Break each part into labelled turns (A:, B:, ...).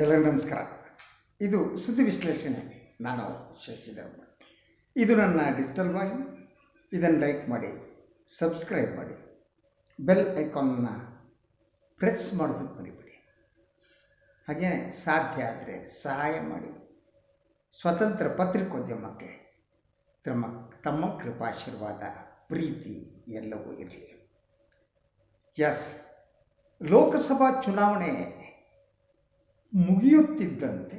A: ಎಲ್ಲರಿಗೂ ನಮಸ್ಕಾರ. ಇದು ಸುದ್ದಿ ವಿಶ್ಲೇಷಣೆ. ನಾನು ಶಶಿಧರ್ ಇದು ನನ್ನ ಡಿಜಿಟಲ್ ವಾಹಿನಿ. ಇದನ್ನು ಲೈಕ್ ಮಾಡಿ ಸಬ್ಸ್ಕ್ರೈಬ್ ಮಾಡಿ ಬೆಲ್ ಐಕಾನ್ನ ಪ್ರೆಸ್ ಮಾಡೋದಕ್ಕೆ ಮರಿಬೇಡಿ. ಹಾಗೆಯೇ ಸಾಧ್ಯ ಆದರೆ ಸಹಾಯ ಮಾಡಿ. ಸ್ವತಂತ್ರ ಪತ್ರಿಕೋದ್ಯಮಕ್ಕೆ ತಮ್ಮ ತಮ್ಮ ಕೃಪಾಶೀರ್ವಾದ, ಪ್ರೀತಿ ಎಲ್ಲವೂ ಇರಲಿ. ಎಸ್ ಲೋಕಸಭಾ ಚುನಾವಣೆ ಮುಗಿಯುತ್ತಿದ್ದಂತೆ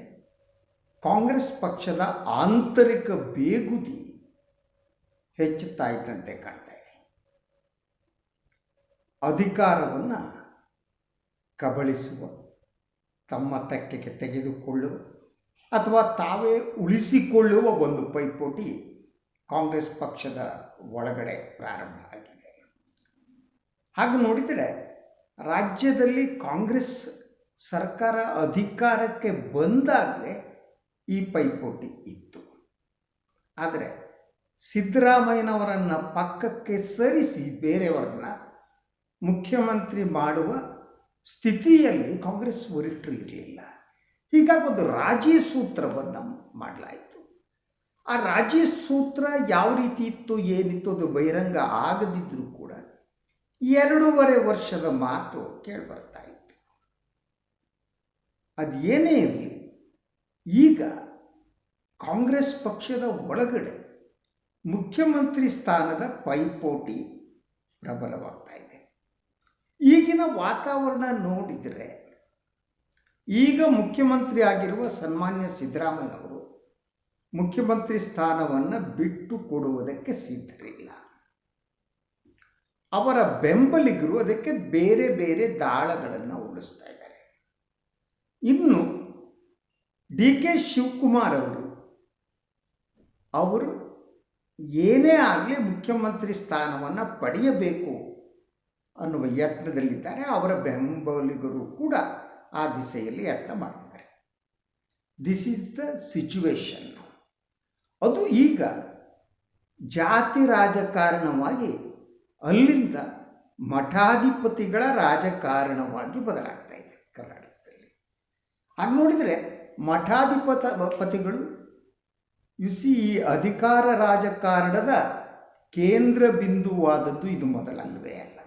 A: ಕಾಂಗ್ರೆಸ್ ಪಕ್ಷದ ಆಂತರಿಕ ಬೇಗುದಿ ಹೆಚ್ಚುತ್ತಾ ಇದ್ದಂತೆ ಕಾಣ್ತಾ ಇದೆ. ಅಧಿಕಾರವನ್ನು ಕಬಳಿಸುವ, ತಮ್ಮ ತಕ್ಕೆಗೆ ತೆಗೆದುಕೊಳ್ಳುವ ಅಥವಾ ತಾವೇ ಉಳಿಸಿಕೊಳ್ಳುವ ಒಂದು ಪೈಪೋಟಿ ಕಾಂಗ್ರೆಸ್ ಪಕ್ಷದ ಒಳಗಡೆ ಪ್ರಾರಂಭ ಆಗಿದೆ. ಹಾಗೆ ನೋಡಿದರೆ ರಾಜ್ಯದಲ್ಲಿ ಕಾಂಗ್ರೆಸ್ ಸರ್ಕಾರ ಅಧಿಕಾರಕ್ಕೆ ಬಂದಾಗಲೇ ಈ ಪೈಪೋಟಿ ಇತ್ತು. ಆದರೆ ಸಿದ್ದರಾಮಯ್ಯನವರನ್ನು ಪಕ್ಕಕ್ಕೆ ಸರಿಸಿ ಬೇರೆಯವರನ್ನ ಮುಖ್ಯಮಂತ್ರಿ ಮಾಡುವ ಸ್ಥಿತಿಯಲ್ಲಿ ಕಾಂಗ್ರೆಸ್ ಒರಿಟ್ರು ಇರಲಿಲ್ಲ. ಹೀಗಾಗಿ ಒಂದು ರಾಜಿ ಸೂತ್ರವನ್ನು ಮಾಡಲಾಯಿತು. ಆ ರಾಜಿ ಸೂತ್ರ ಯಾವ ರೀತಿ ಇತ್ತು, ಏನಿತ್ತು, ಅದು ಬಹಿರಂಗ ಆಗದಿದ್ದರೂ ಕೂಡ ಎರಡೂವರೆ ವರ್ಷದ ಮಾತು ಕೇಳಿಬರ್ತಾ ಇತ್ತು. ಅದೇನೇ ಇರಲಿ, ಈಗ ಕಾಂಗ್ರೆಸ್ ಪಕ್ಷದ ಒಳಗಡೆ ಮುಖ್ಯಮಂತ್ರಿ ಸ್ಥಾನದ ಪೈಪೋಟಿ ಪ್ರಬಲವಾಗ್ತಾ ಇದೆ. ಈಗಿನ ವಾತಾವರಣ ನೋಡಿದರೆ ಈಗ ಮುಖ್ಯಮಂತ್ರಿ ಆಗಿರುವ ಸನ್ಮಾನ್ಯ ಸಿದ್ದರಾಮಯ್ಯನವರು ಮುಖ್ಯಮಂತ್ರಿ ಸ್ಥಾನವನ್ನು ಬಿಟ್ಟು ಕೊಡುವುದಕ್ಕೆ ಸಿದ್ಧರಿಲ್ಲ. ಅವರ ಬೆಂಬಲಿಗರು ಅದಕ್ಕೆ ಬೇರೆ ಬೇರೆ ದಾಳಗಳನ್ನು ಉಳಿಸ್ತಾ ಇನ್ನು ಡಿ ಕೆ ಶಿವಕುಮಾರ್ ಅವರು ಅವರು ಏನೇ ಆಗಲಿ ಮುಖ್ಯಮಂತ್ರಿ ಸ್ಥಾನವನ್ನು ಪಡೆಯಬೇಕು ಅನ್ನುವ ಯತ್ನದಲ್ಲಿದ್ದಾರೆ. ಅವರ ಬೆಂಬಲಿಗರು ಕೂಡ ಆ ದಿಸೆಯಲ್ಲಿ ಯತ್ನ ಮಾಡಿದ್ದಾರೆ ದಿಸ್ ಈಸ್ ದ ಸಿಚುವೇಶನ್ ಅದು ಈಗ ಜಾತಿ ರಾಜಕಾರಣವಾಗಿ ಅಲ್ಲಿಂದ ಮಠಾಧಿಪತಿಗಳ ರಾಜಕಾರಣವಾಗಿ ಬದಲಾಗ್ತಾ ಇದೆ ಕರ್ನಾಟಕದಲ್ಲಿ ಹಾಗೆ ನೋಡಿದರೆ ಮಠಾಧಿಪತ ಪತಿಗಳು ಯುಸಿ ಈ ಅಧಿಕಾರ ರಾಜಕಾರಣದ ಕೇಂದ್ರ ಬಿಂದುವಾದದ್ದು ಇದು ಮೊದಲಲ್ಲವೇ ಅಲ್ಲ.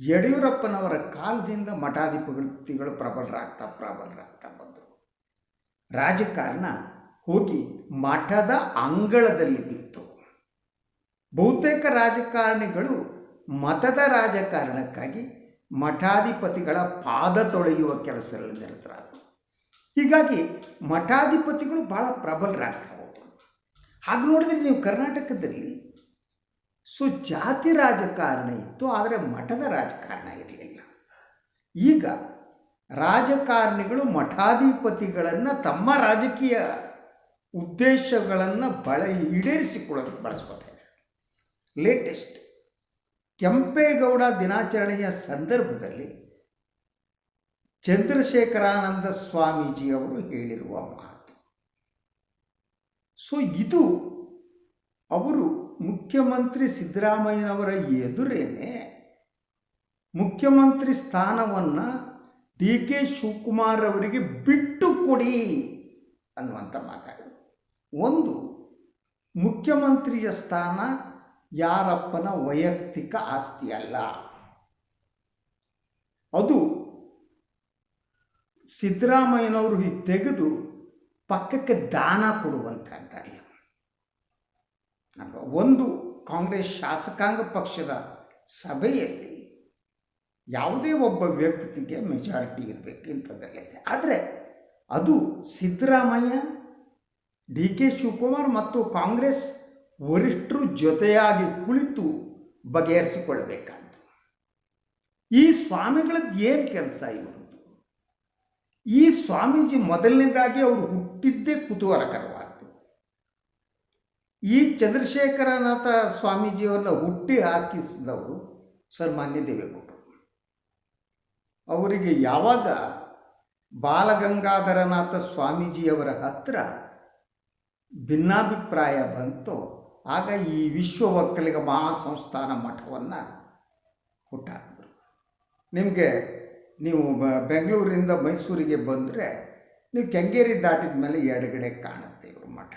A: ಯಡಿಯೂರಪ್ಪನವರ ಕಾಲದಿಂದ ಮಠಾಧಿಪತಿಗಳು ಪ್ರಬಲರಾಗ್ತಾ ಪ್ರಬಲರಾಗ್ತಾ ಬಂದರು. ರಾಜಕಾರಣ ಹೋಗಿ ಮಠದ ಅಂಗಳದಲ್ಲಿ ಬಿತ್ತು. ಬಹುತೇಕ ರಾಜಕಾರಣಿಗಳು ಮತದ ರಾಜಕಾರಣಕ್ಕಾಗಿ ಮಠಾಧಿಪತಿಗಳ ಪಾದ ತೊಳೆಯುವ ಕೆಲಸದಲ್ಲಿ ನಿರತರಾದರು ಹೀಗಾಗಿ ಮಠಾಧಿಪತಿಗಳು ಭಾಳ ಪ್ರಬಲರಾಗ್ತಾ ಹಾಗೆ ನೋಡಿದರೆ ನೀವು ಕರ್ನಾಟಕದಲ್ಲಿ ಸೊ ಜಾತಿ ರಾಜಕಾರಣ ಇತ್ತು, ಆದರೆ ಮಠದ ರಾಜಕಾರಣ ಇರಲಿಲ್ಲ. ಈಗ ರಾಜಕಾರಣಿಗಳು ಮಠಾಧಿಪತಿಗಳನ್ನು ತಮ್ಮ ರಾಜಕೀಯ ಉದ್ದೇಶಗಳನ್ನು ಬಳ ಈಡೇರಿಸಿಕೊಳ್ಳೋದಕ್ಕೆ ಬಳಸ್ಕೊತಾ ಲೇಟೆಸ್ಟ್ ಕೆಂಪೇಗೌಡ ದಿನಾಚರಣೆಯ ಸಂದರ್ಭದಲ್ಲಿ ಚಂದ್ರಶೇಖರಾನಂದ ಸ್ವಾಮೀಜಿಯವರು ಹೇಳಿರುವ ಮಾತು. ಸೊ ಇದು ಅವರು ಮುಖ್ಯಮಂತ್ರಿ ಸಿದ್ದರಾಮಯ್ಯನವರ ಎದುರೇನೆ ಮುಖ್ಯಮಂತ್ರಿ ಸ್ಥಾನವನ್ನು ಡಿ ಕೆ ಶಿವಕುಮಾರ್ ಅವರಿಗೆ ಬಿಟ್ಟು ಕೊಡಿ ಅನ್ನುವಂಥ ಮಾತಾಡಿದರು. ಒಂದು ಮುಖ್ಯಮಂತ್ರಿಯ ಸ್ಥಾನ ಯಾರಪ್ಪನ ವೈಯಕ್ತಿಕ ಆಸ್ತಿ ಅಲ್ಲ. ಅದು ಸಿದ್ದರಾಮಯ್ಯನವರು ತೆಗೆದು ಪಕ್ಕಕ್ಕೆ ದಾನ ಕೊಡುವಂಥದ್ದಲ್ಲ. ಒಂದು ಕಾಂಗ್ರೆಸ್ ಶಾಸಕಾಂಗ ಪಕ್ಷದ ಸಭೆಯಲ್ಲಿ ಯಾವುದೇ ಒಬ್ಬ ವ್ಯಕ್ತಿಗೆ ಮೆಜಾರಿಟಿ ಇರಬೇಕು ಇಂಥದ್ದೆಲ್ಲ ಇದೆ. ಆದರೆ ಅದು ಸಿದ್ದರಾಮಯ್ಯ, ಡಿ ಕೆ ಶಿವಕುಮಾರ್ ಮತ್ತು ಕಾಂಗ್ರೆಸ್ ವರಿಷ್ಠರು ಜೊತೆಯಾಗಿ ಕುಳಿತು ಬಗೆಹರಿಸಿಕೊಳ್ಬೇಕಂತ ಈ ಸ್ವಾಮಿಗಳದ್ದು ಏನು ಕೆಲಸ ಇವರದ್ದು? ಈ ಸ್ವಾಮೀಜಿ ಮೊದಲನೇದಾಗಿ ಅವರು ಹುಟ್ಟಿದ್ದೇ ಕುತೂಹಲಕರವಾದ್ದು. ಈ ಚಂದ್ರಶೇಖರನಾಥ ಸ್ವಾಮೀಜಿಯವರನ್ನ ಹುಟ್ಟಿ ಹಾಕಿಸಿದವರು ಸನ್ಮಾನ್ಯ ದೇವೇಗೌಡರು. ಅವರಿಗೆ ಯಾವಾಗ ಬಾಲಗಂಗಾಧರನಾಥ ಸ್ವಾಮೀಜಿಯವರ ಹತ್ರ ಭಿನ್ನಾಭಿಪ್ರಾಯ ಬಂತು ಆಗ ಈ ವಿಶ್ವ ಒಕ್ಕಲಿಗ ಮಹಾಸಂಸ್ಥಾನ ಮಠವನ್ನು ಹುಟ್ಟಾಕಿದ್ರು. ನಿಮಗೆ ನೀವು ಬೆಂಗಳೂರಿಂದ ಮೈಸೂರಿಗೆ ಬಂದರೆ ನೀವು ಕೆಂಗೇರಿ ದಾಟಿದ ಮೇಲೆ ಎಡಗಡೆ ಕಾಣುತ್ತೆ ಇವರು ಮಠ.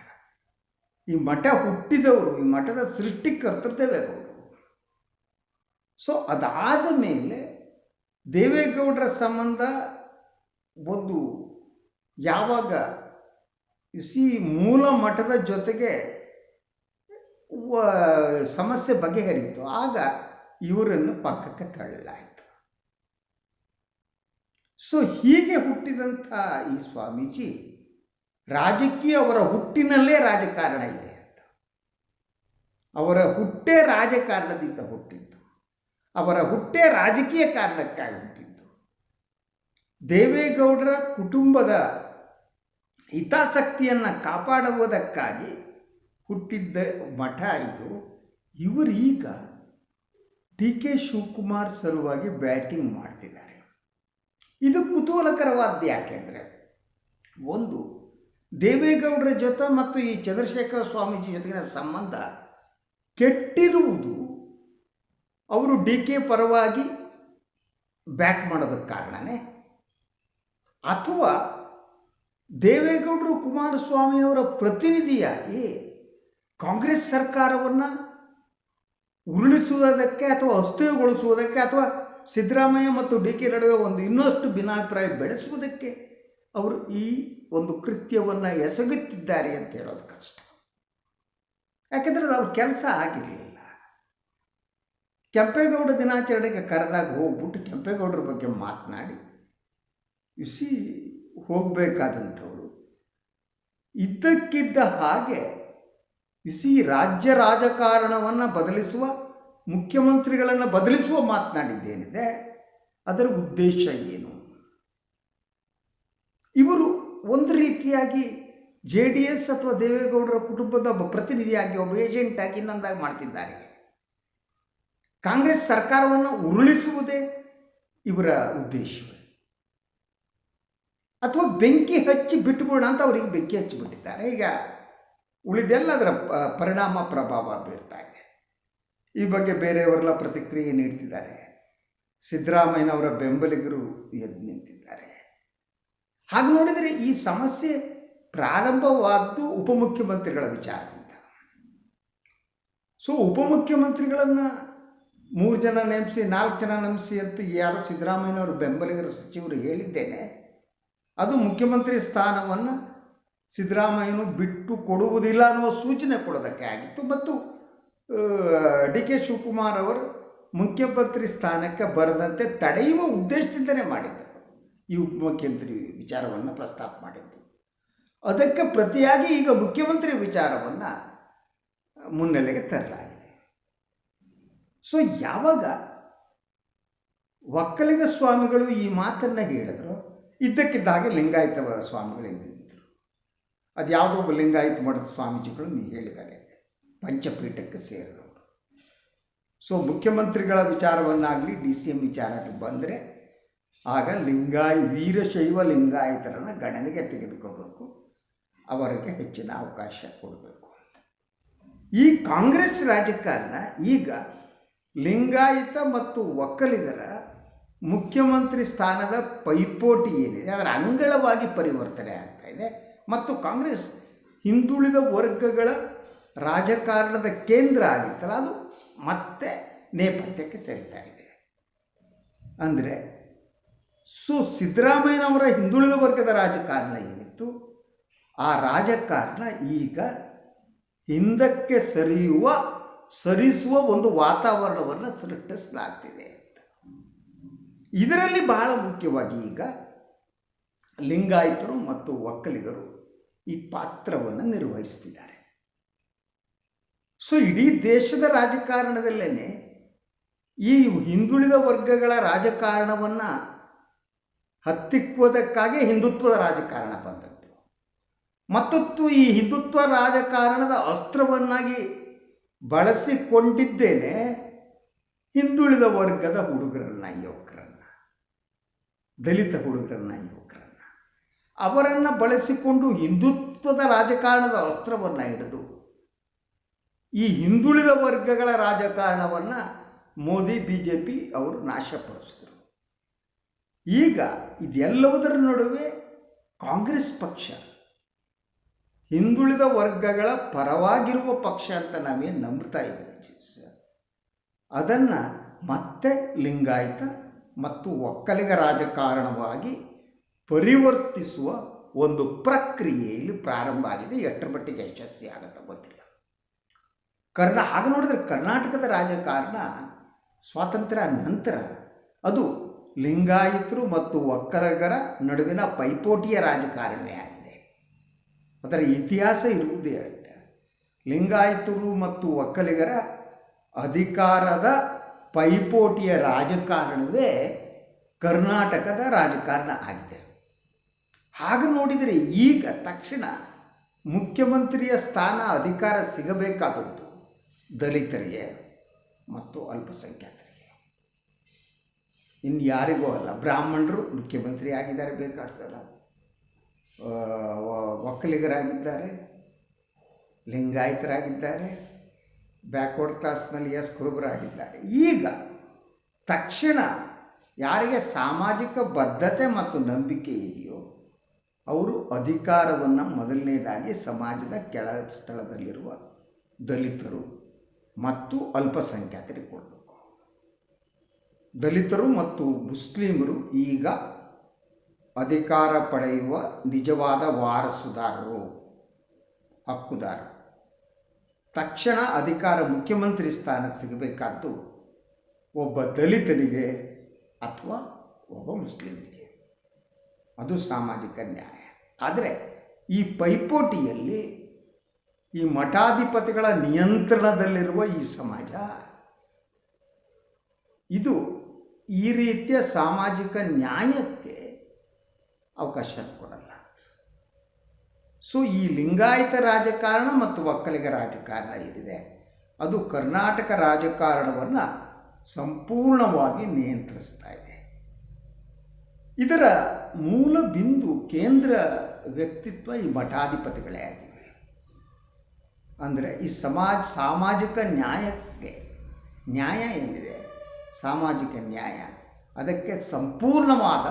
A: ಈ ಮಠ ಹುಟ್ಟಿದವರು, ಈ ಮಠದ ಸೃಷ್ಟಿಕರ್ತರು ದೇವೇಗೌಡರು ಸೊ ಅದಾದ ಮೇಲೆ ದೇವೇಗೌಡರ ಸಂಬಂಧ ಒಂದು ಯಾವಾಗ ಸಿ ಮೂಲ ಮಠದ ಜೊತೆಗೆ ಸಮಸ್ಯೆ ಬಗೆಹರಿಯಿತು ಆಗ ಇವರನ್ನು ಪಕ್ಕಕ್ಕೆ ತಳ್ಳಲಾಯಿತು. ಸೊ ಹೀಗೆ ಹುಟ್ಟಿದಂಥ ಈ ಸ್ವಾಮೀಜಿ ರಾಜಕೀಯ ಅವರ ಹುಟ್ಟಿನಲ್ಲೇ ರಾಜಕಾರಣ ಇದೆ ಅಂತ. ಅವರ ಹುಟ್ಟೇ ರಾಜಕಾರಣದಿಂದ ಹುಟ್ಟಿದ್ದು. ಅವರ ಹುಟ್ಟೇ ರಾಜಕೀಯ ಕಾರಣಕ್ಕಾಗಿ ಹುಟ್ಟಿದ್ದು. ದೇವೇಗೌಡರ ಕುಟುಂಬದ ಹಿತಾಸಕ್ತಿಯನ್ನು ಕಾಪಾಡುವುದಕ್ಕಾಗಿ ಹುಟ್ಟಿದ್ದ ಮಠ ಇದು. ಇವರೀಗ ಡಿ ಕೆ ಶಿವಕುಮಾರ್ ಸಲುವಾಗಿ ಬ್ಯಾಟಿಂಗ್ ಮಾಡ್ತಿದ್ದಾರೆ. ಇದು ಕುತೂಹಲಕರವಾದ ಯಾಕೆಂದರೆ ಒಂದು, ದೇವೇಗೌಡರ ಜೊತೆ ಮತ್ತು ಈ ಚಂದ್ರಶೇಖರ ಸ್ವಾಮೀಜಿ ಜೊತೆಗಿನ ಸಂಬಂಧ ಕೆಟ್ಟಿರುವುದು ಅವರು ಡಿ ಕೆ ಪರವಾಗಿ ಬ್ಯಾಟ್ ಮಾಡೋದಕ್ಕೆ ಕಾರಣನೇ. ಅಥವಾ ದೇವೇಗೌಡರು ಕುಮಾರಸ್ವಾಮಿಯವರ ಪ್ರತಿನಿಧಿಯಾಗಿ ಕಾಂಗ್ರೆಸ್ ಸರ್ಕಾರವನ್ನು ಉರುಳಿಸುವುದಕ್ಕೆ ಅಥವಾ ಅಸ್ಥಿರಗೊಳಿಸುವುದಕ್ಕೆ ಅಥವಾ ಸಿದ್ದರಾಮಯ್ಯ ಮತ್ತು ಡಿ ಕೆ ನಡುವೆ ಒಂದು ಇನ್ನಷ್ಟು ಭಿನ್ನಾಭಿಪ್ರಾಯ ಬೆಳೆಸುವುದಕ್ಕೆ ಅವರು ಈ ಒಂದು ಕೃತ್ಯವನ್ನು ಎಸಗುತ್ತಿದ್ದಾರೆ ಅಂತ ಹೇಳೋದು ಕಷ್ಟ. ಯಾಕೆಂದರೆ ಅವ್ರ ಕೆಲಸ ಆಗಿರಲಿಲ್ಲ. ಕೆಂಪೇಗೌಡ ದಿನಾಚರಣೆಗೆ ಕರೆದಾಗ ಹೋಗ್ಬಿಟ್ಟು ಕೆಂಪೇಗೌಡರ ಬಗ್ಗೆ ಮಾತನಾಡಿ. ಇಸಿ ಹೋಗಬೇಕಾದಂಥವ್ರು. ಇದ್ದಕ್ಕಿದ್ದ ಹಾಗೆ ಇಸಿ ರಾಜ್ಯ ರಾಜಕಾರಣವನ್ನು ಬದಲಿಸುವ, ಮುಖ್ಯಮಂತ್ರಿಗಳನ್ನು ಬದಲಿಸುವ ಮಾತನಾಡಿದ್ದೇನಿದೆ, ಅದರ ಉದ್ದೇಶ ಏನು? ಇವರು ಒಂದು ರೀತಿಯಾಗಿ ಜೆ ಡಿ ಎಸ್ ಅಥವಾ ದೇವೇಗೌಡರ ಕುಟುಂಬದ ಒಬ್ಬ ಪ್ರತಿನಿಧಿಯಾಗಿ, ಒಬ್ಬ ಏಜೆಂಟ್ ಆಗಿ ಇನ್ನೊಂದಾಗಿ ಮಾಡ್ತಿದ್ದಾರೆ. ಕಾಂಗ್ರೆಸ್ ಸರ್ಕಾರವನ್ನು ಉರುಳಿಸುವುದೇ ಇವರ ಉದ್ದೇಶವೇ? ಅಥವಾ ಬೆಂಕಿ ಹಚ್ಚಿ ಬಿಟ್ಟುಬಿಡೋಣ ಅಂತ ಅವರಿಗೆ ಬೆಂಕಿ ಹಚ್ಚಿಬಿಟ್ಟಿದ್ದಾರೆ. ಈಗ ಉಳಿದೆಲ್ಲ ಅದರ ಪರಿಣಾಮ ಪ್ರಭಾವ ಬೀರ್ತಾ ಇದೆ. ಈ ಬಗ್ಗೆ ಬೇರೆಯವರೆಲ್ಲ ಪ್ರತಿಕ್ರಿಯೆ ನೀಡ್ತಿದ್ದಾರೆ. ಸಿದ್ದರಾಮಯ್ಯನವರ ಬೆಂಬಲಿಗರು ಎದ್ದು ನಿಂತಿದ್ದಾರೆ. ಹಾಗೆ ನೋಡಿದರೆ ಈ ಸಮಸ್ಯೆ ಪ್ರಾರಂಭವಾದ್ದು ಉಪಮುಖ್ಯಮಂತ್ರಿಗಳ ವಿಚಾರದಿಂದ. ಸೊ, ಉಪಮುಖ್ಯಮಂತ್ರಿಗಳನ್ನು ಮೂರು ಜನ ನೇಮಿಸಿ, ನಾಲ್ಕು ಜನ ನೇಮಿಸಿ ಅಂತ ಯಾರು ಸಿದ್ದರಾಮಯ್ಯನವರು ಬೆಂಬಲಿಗರ ಸಚಿವರು ಹೇಳಿದ್ದೇನೆ, ಅದು ಮುಖ್ಯಮಂತ್ರಿ ಸ್ಥಾನವನ್ನು ಸಿದ್ದರಾಮಯ್ಯನು ಬಿಟ್ಟು ಕೊಡುವುದಿಲ್ಲ ಅನ್ನುವ ಸೂಚನೆ ಕೊಡೋದಕ್ಕೆ ಆಗಿತ್ತು. ಮತ್ತು ಡಿ ಕೆ ಶಿವಕುಮಾರ್ ಅವರು ಮುಖ್ಯಮಂತ್ರಿ ಸ್ಥಾನಕ್ಕೆ ಬರದಂತೆ ತಡೆಯುವ ಉದ್ದೇಶದಿಂದಲೇ ಮಾಡಿದ್ದರು ಈ ಉಪಮುಖ್ಯಮಂತ್ರಿ ವಿಚಾರವನ್ನು ಪ್ರಸ್ತಾಪ ಮಾಡಿದ್ದು. ಅದಕ್ಕೆ ಪ್ರತಿಯಾಗಿ ಈಗ ಮುಖ್ಯಮಂತ್ರಿ ವಿಚಾರವನ್ನು ಮುನ್ನೆಲೆಗೆ ತರಲಾಗಿದೆ. ಸೊ, ಯಾವಾಗ ಒಕ್ಕಲಿಗ ಸ್ವಾಮಿಗಳು ಈ ಮಾತನ್ನು ಹೇಳಿದ್ರು? ಇದ್ದಕ್ಕಿದ್ದ ಹಾಗೆ ಲಿಂಗಾಯತ ಸ್ವಾಮಿಗಳು ಎದ್ದು ಅದು ಯಾವುದೋ ಒಬ್ಬ ಲಿಂಗಾಯತ ಮಠದ ಸ್ವಾಮೀಜಿಗಳು ನೀವು ಹೇಳಿದ್ದಾರೆ ಪಂಚಪೀಠಕ್ಕೆ ಸೇರಿದವರು. ಸೊ ಮುಖ್ಯಮಂತ್ರಿಗಳ ವಿಚಾರವನ್ನಾಗಲಿ ಡಿ ಸಿ ಎಂ ವಿಚಾರಕ್ಕೆ ಬಂದರೆ, ಆಗ ಲಿಂಗಾಯ, ವೀರಶೈವ ಲಿಂಗಾಯತರನ್ನು ಗಣನೆಗೆ ತೆಗೆದುಕೋಬೇಕು ಅವರಿಗೆ ಹೆಚ್ಚಿನ ಅವಕಾಶ ಕೊಡಬೇಕು. ಈ ಕಾಂಗ್ರೆಸ್ ರಾಜಕಾರಣ ಈಗ ಲಿಂಗಾಯತ ಮತ್ತು ಒಕ್ಕಲಿಗರ ಮುಖ್ಯಮಂತ್ರಿ ಸ್ಥಾನದ ಪೈಪೋಟಿ ಏನಿದೆ, ಅದರ ಅಂಗಳವಾಗಿ ಪರಿವರ್ತನೆ ಆಗ್ತಾ ಇದೆ. ಮತ್ತು ಕಾಂಗ್ರೆಸ್ ಹಿಂದುಳಿದ ವರ್ಗಗಳ ರಾಜಕಾರಣದ ಕೇಂದ್ರ ಆಗಿತ್ತಲ್ಲ, ಅದು ಮತ್ತೆ ನೇಪಥ್ಯಕ್ಕೆ ಸೇರ್ತಾ ಇದೆ ಅಂದರೆ ಸೊ ಸಿದ್ದರಾಮಯ್ಯನವರ ಹಿಂದುಳಿದ ವರ್ಗದ ರಾಜಕಾರಣ ಏನಿತ್ತು? ಆ ರಾಜಕಾರಣ ಈಗ ಹಿಂದಕ್ಕೆ ಸರಿಯುವ, ಸರಿಸುವ ಒಂದು ವಾತಾವರಣವನ್ನು ಸೃಷ್ಟಿಸಲಾಗ್ತಿದೆ ಅಂತ. ಇದರಲ್ಲಿ ಬಹಳ ಮುಖ್ಯವಾಗಿ ಈಗ ಲಿಂಗಾಯತರು ಮತ್ತು ಒಕ್ಕಲಿಗರು ಈ ಪಾತ್ರವನ್ನು ನಿರ್ವಹಿಸ್ತಿದ್ದಾರೆ. ಸೊ ಇಡೀ ದೇಶದ ರಾಜಕಾರಣದಲ್ಲೇ ಈ ಹಿಂದುಳಿದ ವರ್ಗಗಳ ರಾಜಕಾರಣವನ್ನು ಹತ್ತಿಕ್ಕುವುದಕ್ಕಾಗಿ ಹಿಂದುತ್ವದ ರಾಜಕಾರಣ ಬಂದದ್ದು. ಮತ್ತೊತ್ತು ಈ ಹಿಂದುತ್ವ ರಾಜಕಾರಣದ ಅಸ್ತ್ರವನ್ನಾಗಿ ಬಳಸಿಕೊಂಡಿದ್ದೇನೆ ಹಿಂದುಳಿದ ವರ್ಗದ ಹುಡುಗರನ್ನ, ಯುವಕರನ್ನ, ದಲಿತ ಹುಡುಗರನ್ನ, ಯುವಕರನ್ನ. ಅವರನ್ನು ಬಳಸಿಕೊಂಡು ಹಿಂದುತ್ವದ ರಾಜಕಾರಣದ ಅಸ್ತ್ರವನ್ನು ಹಿಡಿದು, ಈ ಹಿಂದುಳಿದ ವರ್ಗಗಳ ರಾಜಕಾರಣವನ್ನು ಮೋದಿ ಬಿ ಜೆ ಪಿ ಅವರು ನಾಶಪಡಿಸಿದರು. ಈಗ ಇದೆಲ್ಲವುದರ ನಡುವೆ ಕಾಂಗ್ರೆಸ್ ಪಕ್ಷ, ಹಿಂದುಳಿದ ವರ್ಗಗಳ ಪರವಾಗಿರುವ ಪಕ್ಷ ಅಂತ ನಾವೇನು ನಂಬ್ತಾ ಇದ್ದೀವಿ ಅದನ್ನು ಮತ್ತೆ ಲಿಂಗಾಯತ ಮತ್ತು ಒಕ್ಕಲಿಗ ರಾಜಕಾರಣವಾಗಿ ಪರಿವರ್ತಿಸುವ ಒಂದು ಪ್ರಕ್ರಿಯೆಯಲ್ಲಿ ಪ್ರಾರಂಭ ಆಗಿದೆ. ಎಷ್ಟರ ಮಟ್ಟಿಗೆ ಯಶಸ್ವಿ ಆಗುತ್ತೆ ಗೊತ್ತಿಲ್ಲ. ಕರ್ನಾ ಹಾಗೆ ನೋಡಿದ್ರೆ ಕರ್ನಾಟಕದ ರಾಜಕಾರಣ ಸ್ವಾತಂತ್ರ್ಯ ನಂತರ ಅದು ಲಿಂಗಾಯತರು ಮತ್ತು ಒಕ್ಕಲಗರ ನಡುವಿನ ಪೈಪೋಟಿಯ ರಾಜಕಾರಣವೇ ಆಗಿದೆ. ಅದರ ಇತಿಹಾಸ ಇರುವುದೇ ಅಡ್ಡ ಲಿಂಗಾಯತರು ಮತ್ತು ಒಕ್ಕಲಿಗರ ಅಧಿಕಾರದ ಪೈಪೋಟಿಯ ರಾಜಕಾರಣವೇ ಕರ್ನಾಟಕದ ರಾಜಕಾರಣ ಆಗಿದೆ. ಹಾಗೆ ನೋಡಿದರೆ ಈಗ ತಕ್ಷಣ ಮುಖ್ಯಮಂತ್ರಿಯ ಸ್ಥಾನ ಅಧಿಕಾರ ಸಿಗಬೇಕಾದದ್ದು ದಲಿತರಿಗೆ ಮತ್ತು ಅಲ್ಪಸಂಖ್ಯಾತರಿಗೆ. ಇನ್ನು ಯಾರಿಗೂ ಅಲ್ಲ, ಬ್ರಾಹ್ಮಣರು ಮುಖ್ಯಮಂತ್ರಿ ಆಗಿದ್ದಾರೆ ಬೇಕಾಡ್ಸಲ್ಲ ಒಕ್ಕಲಿಗರಾಗಿದ್ದಾರೆ ಲಿಂಗಾಯತರಾಗಿದ್ದಾರೆ, ಬ್ಯಾಕ್ವರ್ಡ್ ಕ್ಲಾಸ್ನಲ್ಲಿ ಎಸ್ ಕುರುಬರಾಗಿದ್ದಾರೆ. ಈಗ ತಕ್ಷಣ ಯಾರಿಗೆ ಸಾಮಾಜಿಕ ಬದ್ಧತೆ ಮತ್ತು ನಂಬಿಕೆ ಇದೆಯೋ ಅವರು ಅಧಿಕಾರವನ್ನು ಮೊದಲನೇದಾಗಿ ಸಮಾಜದ ಕೆಳ ಸ್ಥಳದಲ್ಲಿರುವ ದಲಿತರು ಮತ್ತು ಅಲ್ಪಸಂಖ್ಯಾತರಿಗೆ ಕೊಡಬೇಕು. ದಲಿತರು ಮತ್ತು ಮುಸ್ಲಿಮರು ಈಗ ಅಧಿಕಾರ ಪಡೆಯುವ ನಿಜವಾದ ವಾರಸುದಾರರು ಹಕ್ಕುದಾರರು ತಕ್ಷಣ ಅಧಿಕಾರ ಮುಖ್ಯಮಂತ್ರಿ ಸ್ಥಾನ ಸಿಗಬೇಕಾದ್ದು ಒಬ್ಬ ದಲಿತನಿಗೆ ಅಥವಾ ಒಬ್ಬ ಮುಸ್ಲಿಮನಿಗೆ ಅದು ಸಾಮಾಜಿಕ ನ್ಯಾಯ. ಆದರೆ ಈ ಪೈಪೋಟಿಯಲ್ಲಿ ಈ ಮಠಾಧಿಪತಿಗಳ ನಿಯಂತ್ರಣದಲ್ಲಿರುವ ಈ ಸಮಾಜ, ಇದು ಈ ರೀತಿಯ ಸಾಮಾಜಿಕ ನ್ಯಾಯಕ್ಕೆ ಅವಕಾಶ ಕೊಡಲ್ಲ. ಸೊ ಈ ಲಿಂಗಾಯತ ರಾಜಕಾರಣ ಮತ್ತು ಒಕ್ಕಲಿಗ ರಾಜಕಾರಣ ಏನಿದೆ, ಅದು ಕರ್ನಾಟಕ ರಾಜಕಾರಣವನ್ನು ಸಂಪೂರ್ಣವಾಗಿ ನಿಯಂತ್ರಿಸ್ತಾ ಇದೆ. ಇದರ ಮೂಲ ಬಿಂದು ಕೇಂದ್ರ ವ್ಯಕ್ತಿತ್ವ ಈ ಮಠಾಧಿಪತಿಗಳೇ ಆಗಿವೆ. ಅಂದರೆ ಈ ಸಮಾಜ, ಸಾಮಾಜಿಕ ನ್ಯಾಯಕ್ಕೆ, ನ್ಯಾಯ ಏನಿದೆ? ಸಾಮಾಜಿಕ ನ್ಯಾಯ. ಅದಕ್ಕೆ ಸಂಪೂರ್ಣವಾದ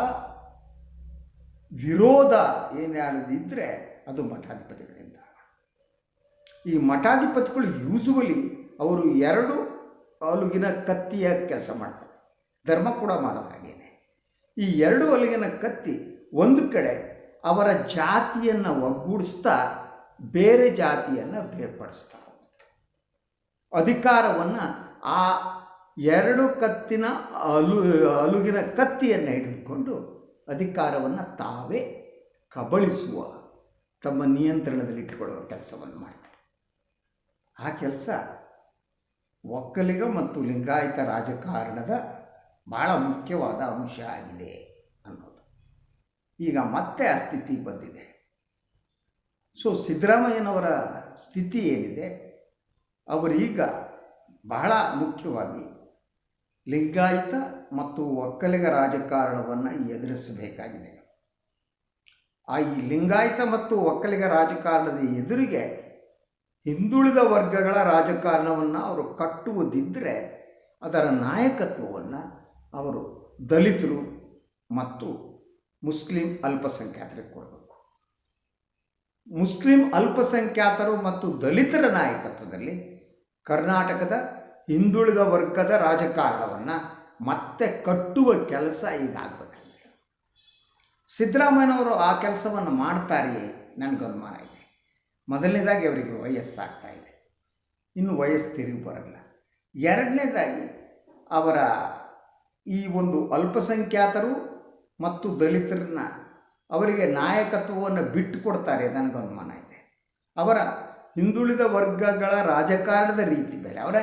A: ವಿರೋಧ ಏನಾದಿದ್ದರೆ ಅದು ಮಠಾಧಿಪತಿಗಳಿಂದ. ಈ ಮಠಾಧಿಪತಿಗಳು ಯೂಸುವಲಿ ಅವರು ಎರಡು ಅಲುಗಿನ ಕತ್ತಿಯ ಕೆಲಸ ಮಾಡ್ತಾರೆ. ಧರ್ಮ ಕೂಡ ಮಾಡೋದು ಹಾಗೇನೆ ಈ ಎರಡು ಅಲುಗಿನ ಕತ್ತಿ ಒಂದು ಕಡೆ ಅವರ ಜಾತಿಯನ್ನು ಒಗ್ಗೂಡಿಸ್ತಾ ಬೇರೆ ಜಾತಿಯನ್ನು ಬೇರ್ಪಡಿಸ್ತಾ ಅಧಿಕಾರವನ್ನು ಆ ಎರಡು ಕತ್ತಿನ ಅಲು, ಅಲುಗಿನ ಕತ್ತಿಯನ್ನು ಹಿಡಿದುಕೊಂಡು ಅಧಿಕಾರವನ್ನು ತಾವೇ ಕಬಳಿಸುವ ತಮ್ಮ ನಿಯಂತ್ರಣದಲ್ಲಿಟ್ಟುಕೊಳ್ಳುವ ಕೆಲಸವನ್ನು ಮಾಡ್ತಾರೆ. ಆ ಕೆಲಸ ಒಕ್ಕಲಿಗ ಮತ್ತು ಲಿಂಗಾಯತ ರಾಜಕಾರಣದ ಭಾಳ ಮುಖ್ಯವಾದ ಅಂಶ ಆಗಿದೆ ಅನ್ನೋದು. ಈಗ ಮತ್ತೆ ಆ ಸ್ಥಿತಿ ಬಂದಿದೆ. ಸೊ ಸಿದ್ದರಾಮಯ್ಯನವರ ಸ್ಥಿತಿ ಏನಿದೆ? ಅವರೀಗ ಬಹಳ ಮುಖ್ಯವಾಗಿ ಲಿಂಗಾಯಿತ ಮತ್ತು ಒಕ್ಕಲಿಗ ರಾಜಕಾರಣವನ್ನು ಎದುರಿಸಬೇಕಾಗಿದೆ. ಆ ಈ ಲಿಂಗಾಯತ ಮತ್ತು ಒಕ್ಕಲಿಗ ರಾಜಕಾರಣದ ಎದುರಿಗೆ ಹಿಂದುಳಿದ ವರ್ಗಗಳ ರಾಜಕಾರಣವನ್ನು ಅವರು ಕಟ್ಟುವುದಿದ್ದರೆ ಅದರ ನಾಯಕತ್ವವನ್ನು ಅವರು ದಲಿತರು ಮತ್ತು ಮುಸ್ಲಿಂ ಅಲ್ಪಸಂಖ್ಯಾತರಿಗೆ ಕೊಡಬೇಕು. ಮುಸ್ಲಿಂ ಅಲ್ಪಸಂಖ್ಯಾತರು ಮತ್ತು ದಲಿತರ ನಾಯಕತ್ವದಲ್ಲಿ ಕರ್ನಾಟಕದ ಹಿಂದುಳಿದ ವರ್ಗದ ರಾಜಕಾರಣವನ್ನು ಮತ್ತೆ ಕಟ್ಟುವ ಕೆಲಸ ಈಗ ಆಗಬೇಕಾಗಿದೆ ಸಿದ್ದರಾಮಯ್ಯನವರು ಆ ಕೆಲಸವನ್ನು ಮಾಡ್ತಾರೆಯೇ? ನನಗನುಮಾನ ಇದೆ. ಮೊದಲನೇದಾಗಿ ಅವರಿಗೆ ವಯಸ್ಸಾಗ್ತಾ ಇದೆ. ಇನ್ನು ವಯಸ್ಸು ತಿರುಗಿ ಬರಲ್ಲ. ಎರಡನೇದಾಗಿ ಅವರ ಈ ಒಂದು ಅಲ್ಪಸಂಖ್ಯಾತರು ಮತ್ತು ದಲಿತರನ್ನ ಅವರಿಗೆ ನಾಯಕತ್ವವನ್ನು ಬಿಟ್ಟು ಕೊಡ್ತಾರೆ ನನಗೆ ಅನುಮಾನ ಇದೆ. ಅವರ ಹಿಂದುಳಿದ ವರ್ಗಗಳ ರಾಜಕಾರಣದ ರೀತಿ ಬೇರೆ. ಅವರ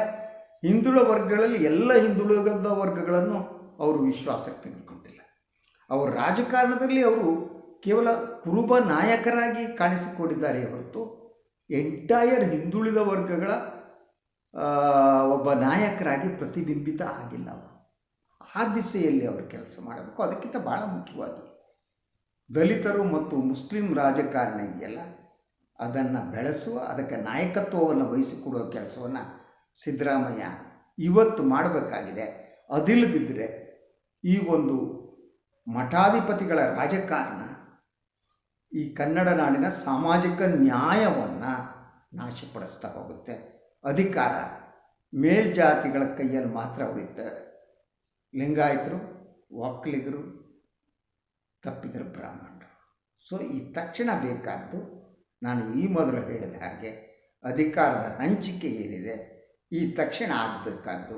A: ಹಿಂದುಳ ವರ್ಗಗಳಲ್ಲಿ ಎಲ್ಲ ಹಿಂದುಳಿದ ವರ್ಗಗಳನ್ನು ಅವರು ವಿಶ್ವಾಸಕ್ಕೆ ತೆಗೆದುಕೊಂಡಿಲ್ಲ. ಅವರ ರಾಜಕಾರಣದಲ್ಲಿ ಅವರು ಕೇವಲ ಕುರುಬ ನಾಯಕರಾಗಿ ಕಾಣಿಸಿಕೊಂಡಿದ್ದಾರೆ ಹೊರತು ಎಂಟೈರ್ ಹಿಂದುಳಿದ ವರ್ಗಗಳ ಒಬ್ಬ ನಾಯಕರಾಗಿ ಪ್ರತಿಬಿಂಬಿತ ಆಗಿಲ್ಲ ಅವರು. ಆ ದಿಸೆಯಲ್ಲಿ ಅವರು ಕೆಲಸ ಮಾಡಬೇಕು. ಅದಕ್ಕಿಂತ ಭಾಳ ಮುಖ್ಯವಾಗಿ ದಲಿತರು ಮತ್ತು ಮುಸ್ಲಿಂ ರಾಜಕಾರಣ ಇದೆಯಲ್ಲ ಅದನ್ನು ಬೆಳೆಸುವ, ಅದಕ್ಕೆ ನಾಯಕತ್ವವನ್ನು ವಹಿಸಿಕೊಡುವ ಕೆಲಸವನ್ನು ಸಿದ್ದರಾಮಯ್ಯ ಇವತ್ತು ಮಾಡಬೇಕಾಗಿದೆ. ಅದಿಲ್ಲದಿದ್ದರೆ ಈ ಒಂದು ಮಠಾಧಿಪತಿಗಳ ರಾಜಕಾರಣ ಈ ಕನ್ನಡ ನಾಡಿನ ಸಾಮಾಜಿಕ ನ್ಯಾಯವನ್ನು ನಾಶಪಡಿಸ್ತಾ ಹೋಗುತ್ತೆ. ಅಧಿಕಾರ ಮೇಲ್ಜಾತಿಗಳ ಕೈಯಲ್ಲಿ ಮಾತ್ರ ಉಳಿಯುತ್ತೆ. ಲಿಂಗಾಯತರು ಒಕ್ಕಲಿಗರು ತಪ್ಪಿದರು ಬ್ರಾಹ್ಮಣರು. ಸೊ ಈ ತಕ್ಷಣ ಬೇಕಾದ್ದು ನಾನು ಈ ಮೊದಲು ಹೇಳಿದ ಹಾಗೆ ಅಧಿಕಾರದ ಹಂಚಿಕೆ ಏನಿದೆ, ಈ ತಕ್ಷಣ ಆಗಬೇಕಾದ್ದು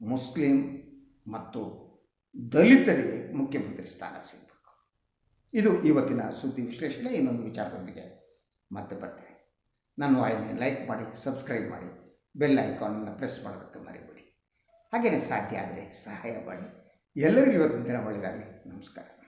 A: ಮುಸ್ಲಿಂ ಮತ್ತು ದಲಿತರಿಗೆ ಮುಖ್ಯಮಂತ್ರಿ ಸ್ಥಾನ ಸಿಗಬೇಕು. ಇದು ಇವತ್ತಿನ ಸುದ್ದಿ ವಿಶ್ಲೇಷಣೆ. ಇನ್ನೊಂದು ವಿಚಾರದೊಂದಿಗೆ ಮತ್ತೆ ಬರ್ತೇನೆ. ನನ್ನ ವಾಹಿನಿ ಲೈಕ್ ಮಾಡಿ ಸಬ್ಸ್ಕ್ರೈಬ್ ಮಾಡಿ ಬೆಲ್ ಐಕಾನನ್ನು ಪ್ರೆಸ್ ಮಾಡೋದಕ್ಕೆ ಮರಿಬೇಡಿ. ಹಾಗೆಯೇ ಸಾಧ್ಯ ಆದರೆ ಸಹಾಯ ಮಾಡಿ. ಎಲ್ಲರಿಗೂ ಇವತ್ತಿನ ದಿನ ಒಳ್ಳೆಯದಾಗಲಿ ನಮಸ್ಕಾರ.